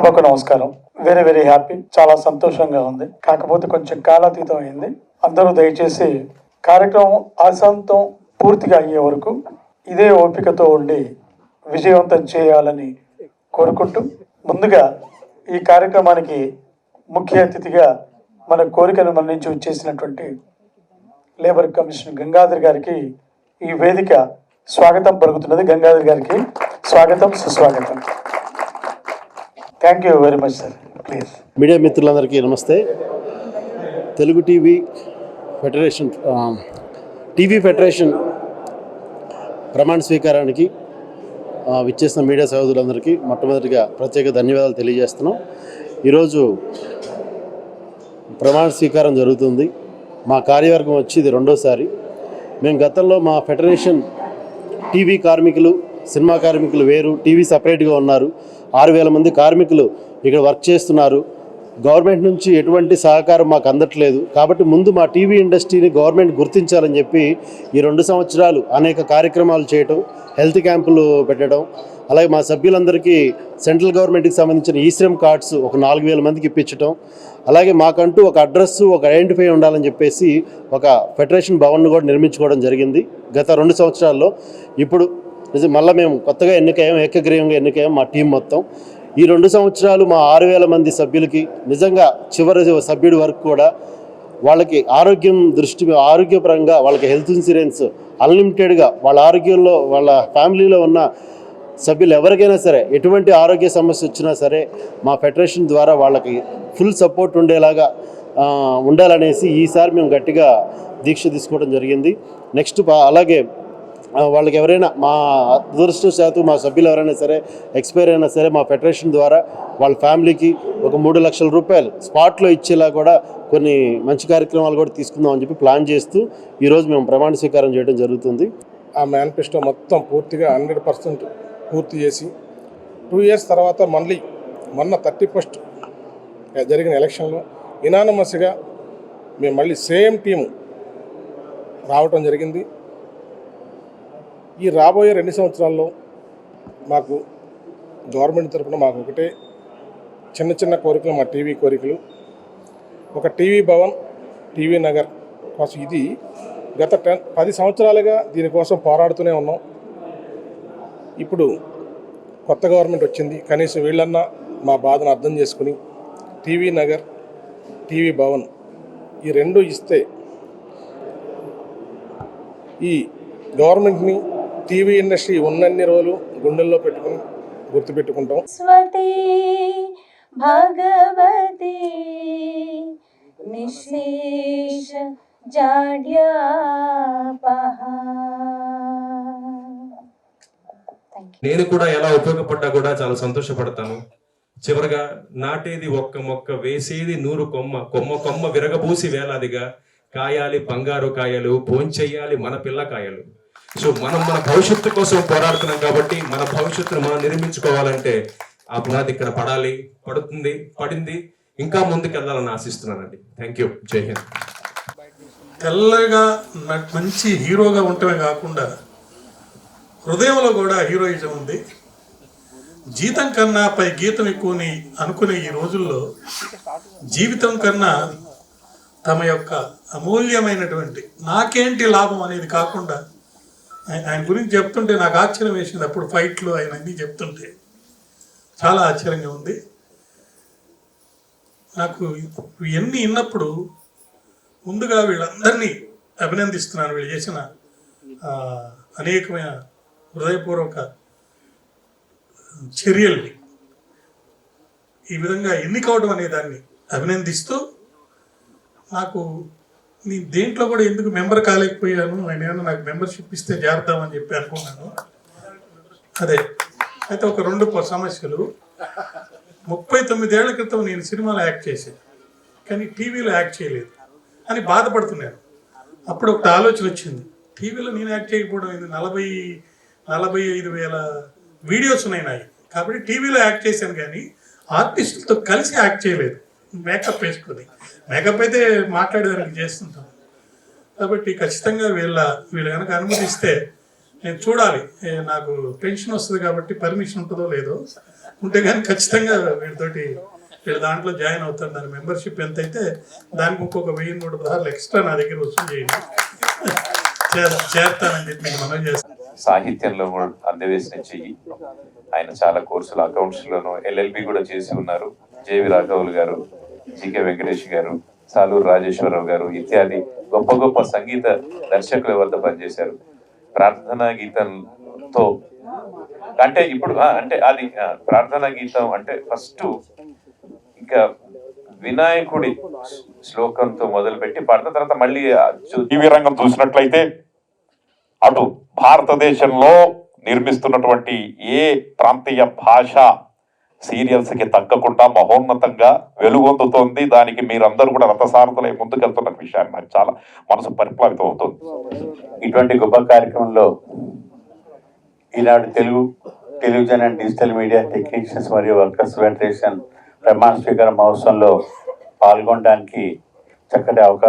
సభకు నమస్కారం. Very very happy చాలా సంతోషంగా ఉంది. కాకపోతే కొంచెం కాలాతీతం అయింది. అందరూ దయచేసి కార్యక్రమం ఆశాంతం పూర్తిగా అయ్యే వరకు ఇదే ఓపికతో ఉండి విజయవంతం చేయాలని కోరుకుంటూ ముందుగా ఈ కార్యక్రమానికి ముఖ్య అతిథిగా మన కోరికను మన్నించి వచ్చేసినటువంటి లేబర్ కమిషన్ గంగాధర్ గారికి ఈ వేదిక స్వాగతం పలుకుతున్నది. గంగాధర్ గారికి స్వాగతం సుస్వాగతం. Thank you very much sir please media మిత్రులందరికీ నమస్తే. Telugu TV federation TV federation ప్రమాణ స్వీకారానికి విచ్చేసిన మీడియా సహోదరులందరికీ మొట్టమొదటిగా ప్రత్యేక ధన్యవాదాలు తెలియజేస్తున్నాం. ఈరోజు ప్రమాణ స్వీకారం జరుగుతుంది. మా కార్యవర్గం వచ్చి ఇది రెండోసారి. మేము గతంలో మా ఫెడరేషన్ టీవీ కార్మికులు సినిమా కార్మికులు వేరు టీవీ సపరేట్గా ఉన్నారు. ఆరు వేల మంది కార్మికులు ఇక్కడ వర్క్ చేస్తున్నారు. గవర్నమెంట్ నుంచి ఎటువంటి సహకారం మాకు అందట్లేదు. కాబట్టి ముందు మా టీవీ ఇండస్ట్రీని గవర్నమెంట్ గుర్తించాలని చెప్పి ఈ రెండు సంవత్సరాలు అనేక కార్యక్రమాలు చేయటం హెల్త్ క్యాంపులు పెట్టడం అలాగే మా సభ్యులందరికీ సెంట్రల్ గవర్నమెంట్కి సంబంధించిన ఈశ్రమ్ కార్డ్స్ ఒక నాలుగు వేల మందికి ఇప్పించడం అలాగే మాకంటూ ఒక అడ్రస్ ఒక ఐడెంటిఫై ఉండాలని చెప్పేసి ఒక ఫెడరేషన్ భవన్ను కూడా నిర్మించుకోవడం జరిగింది. గత రెండు సంవత్సరాల్లో ఇప్పుడు మళ్ళీ మేము కొత్తగా ఎన్నికయ్యాం ఏకగ్రీవంగా ఎన్నికయ్యాం మా టీం మొత్తం. ఈ రెండు సంవత్సరాలు మా ఆరు వేల మంది సభ్యులకి నిజంగా చివరి సభ్యుడి వరకు కూడా వాళ్ళకి ఆరోగ్యం దృష్టి ఆరోగ్యపరంగా వాళ్ళకి హెల్త్ ఇన్సూరెన్స్ అన్లిమిటెడ్గా వాళ్ళ ఆరోగ్యంలో వాళ్ళ ఫ్యామిలీలో ఉన్న సభ్యులు ఎవరికైనా సరే ఎటువంటి ఆరోగ్య సమస్య వచ్చినా సరే మా ఫెడరేషన్ ద్వారా వాళ్ళకి ఫుల్ సపోర్ట్ ఉండేలాగా ఉండాలనేసి ఈసారి మేము గట్టిగా దీక్ష తీసుకోవడం జరిగింది. నెక్స్ట్ అలాగే వాళ్ళకి ఎవరైనా మా అదృష్టశాతం మా సభ్యులు ఎవరైనా సరే ఎక్స్పైర్ అయినా సరే మా ఫెడరేషన్ ద్వారా వాళ్ళ ఫ్యామిలీకి ఒక మూడు లక్షల రూపాయలు స్పాట్లో ఇచ్చేలా కూడా కొన్ని మంచి కార్యక్రమాలు కూడా తీసుకుందాం అని చెప్పి ప్లాన్ చేస్తూ ఈరోజు మేము ప్రమాణ స్వీకారం చేయడం జరుగుతుంది. ఆ మేనిఫెస్టో మొత్తం పూర్తిగా హండ్రెడ్ పర్సెంట్ పూర్తి చేసి టూ ఇయర్స్ తర్వాత మళ్ళీ మొన్న థర్టీ ఫస్ట్ జరిగిన ఎలక్షన్లో ఇనానమస్గా మేము మళ్ళీ సేమ్ టీము రావటం జరిగింది. ఈ రాబోయే రెండు సంవత్సరాల్లో మాకు గవర్నమెంట్ తరఫున మాకు ఒకటే చిన్న చిన్న కోరికలు మా టీవీ కోరికలు. ఒక టీవీ భవన్ టీవీ నగర్ కోసం ఇది గత టెన్ పది సంవత్సరాలుగా దీనికోసం పోరాడుతూనే ఉన్నాం. ఇప్పుడు కొత్త గవర్నమెంట్ వచ్చింది. కనీసం వీళ్ళన్నా మా బాధను అర్థం చేసుకుని టీవీ నగర్ టీవీ భవన్ ఈ రెండు ఇస్తే ఈ గవర్నమెంట్ని టీవీ ఇండస్ట్రీ ఉన్నన్ని రోజులు గుండెల్లో పెట్టుకుని గుర్తుపెట్టుకుంటాం. స్వతి భగవతి నిశేష నేను కూడా ఎలా ఉపయోగపడ్డా కూడా చాలా సంతోషపడతాను. చివరగా నాటేది ఒక్క మొక్క వేసేది నూరు కొమ్మ కొమ్మ కొమ్మ విరగబూసి వేలాదిగా కాయాలి బంగారు కాయలు భోంచెయ్యాలి మన పిల్ల కాయలు. సో మనం మన భవిష్యత్తు కోసం పోరాడుతున్నాం కాబట్టి మన భవిష్యత్తును మనం నిర్మించుకోవాలంటే ఆ పునాది ఇక్కడ పడాలి పడుతుంది పడింది. ఇంకా ముందుకు వెళ్ళాలని ఆశిస్తున్నానండి. థ్యాంక్ యూ జై హింద్ తెల్లగా మంచి హీరోగా ఉండటమే కాకుండా హృదయంలో కూడా హీరోయిజం ఉంది. జీతం కన్నా పై గీతం ఎక్కువని అనుకునే ఈ రోజుల్లో జీవితం కన్నా తమ యొక్క అమూల్యమైనటువంటి నాకేంటి లాభం అనేది కాకుండా ఆయన ఆయన గురించి చెప్తుంటే నాకు ఆశ్చర్యం వేసింది. అప్పుడు ఫైట్లు ఆయన అన్నీ చెప్తుంటే చాలా ఆశ్చర్యంగా ఉంది. నాకు ఇవన్నీ విన్నప్పుడు ముందుగా వీళ్ళందరినీ అభినందిస్తున్నాను. వీళ్ళు చేసిన అనేకమైన హృదయపూర్వక చర్యల్ని ఈ విధంగా ఎన్నికవడం అనే దాన్ని అభినందిస్తూ నాకు నేను దేంట్లో కూడా ఎందుకు మెంబర్ కాలేకపోయాను? ఆయన ఏమన్నా నాకు మెంబర్షిప్ ఇస్తే చేరుతామని చెప్పి అనుకున్నాను. అదే. అయితే ఒక రెండు సమస్యలు. ముప్పై తొమ్మిదేళ్ళ క్రితం నేను సినిమాలో యాక్ట్ చేశాను. కానీ టీవీలో యాక్ట్ చేయలేదు అని బాధపడుతున్నాను. అప్పుడు ఒక ఆలోచన వచ్చింది. టీవీలో నేను యాక్ట్ చేయకపోవడం ఇది నలభై నలభై ఐదు వేల వీడియోస్ ఉన్నాయి నాయి. కాబట్టి టీవీలో యాక్ట్ చేశాను కానీ ఆర్టిస్టులతో కలిసి యాక్ట్ చేయలేదు. మేకప్ వేసుకొని. మేకప్ అయితే మాట్లాడేదానికి చేస్తుంటాం. కాబట్టి ఖచ్చితంగా వీళ్ళ వీళ్ళు కనుక అనుమతిస్తే నేను చూడాలి. నాకు పెన్షన్ వస్తుంది కాబట్టి పర్మిషన్ ఉంటుందో లేదో ఉంటే కానీ ఖచ్చితంగా వీటితోటి వీళ్ళ దాంట్లో జాయిన్ అవుతాను. దాని మెంబర్షిప్ ఎంత అయితే దానికి ఇంకొక వెయ్యి నూట పదహారులు ఎక్స్ట్రా నా దగ్గర వసూలు చేయండి. చేస్తానని చెప్పి మీకు మనం చేస్తాను. సాహిత్యంలో కూడా అందవేసిన చెయ్యి ఆయన చాలా కోర్సులు అకౌంట్స్ లోను ఎల్ఎల్బి కూడా చేసి ఉన్నారు. జేవి రాఘవులు గారు జికె వెంకటేష్ గారు సాలూరు రాజేశ్వరరావు గారు ఇత్యాది గొప్ప గొప్ప సంగీత దర్శకుల వద్ద పనిచేశారు. ప్రార్థనా గీతంతో అంటే ఇప్పుడు అంటే అది ప్రార్థనా గీతం అంటే ఫస్ట్ ఇంకా వినాయకుడి శ్లోకంతో మొదలుపెట్టి పాడిన తర్వాత మళ్ళీ టీవీ రంగం చూసినట్లయితే అటు భారతదేశంలో నిర్మిస్తున్నటువంటి ఏ ప్రాంతీయ భాష సీరియల్స్కి తగ్గకుండా మహోన్నతంగా వెలుగొందుతోంది. దానికి మీరందరూ కూడా రథసారథులై ముందుకెళ్తున్న విషయాన్ని నాకు చాలా మనసు పరిప్లావితం అవుతుంది. ఇటువంటి గొప్ప కార్యక్రమంలో Eenadu Telugu television and digital media technicians మరియు వర్కర్స్ ఫెడరేషన్ ప్రమాణ స్వీకార మహోత్సవంలో పాల్గొనడానికి చక్కటి అవకాశం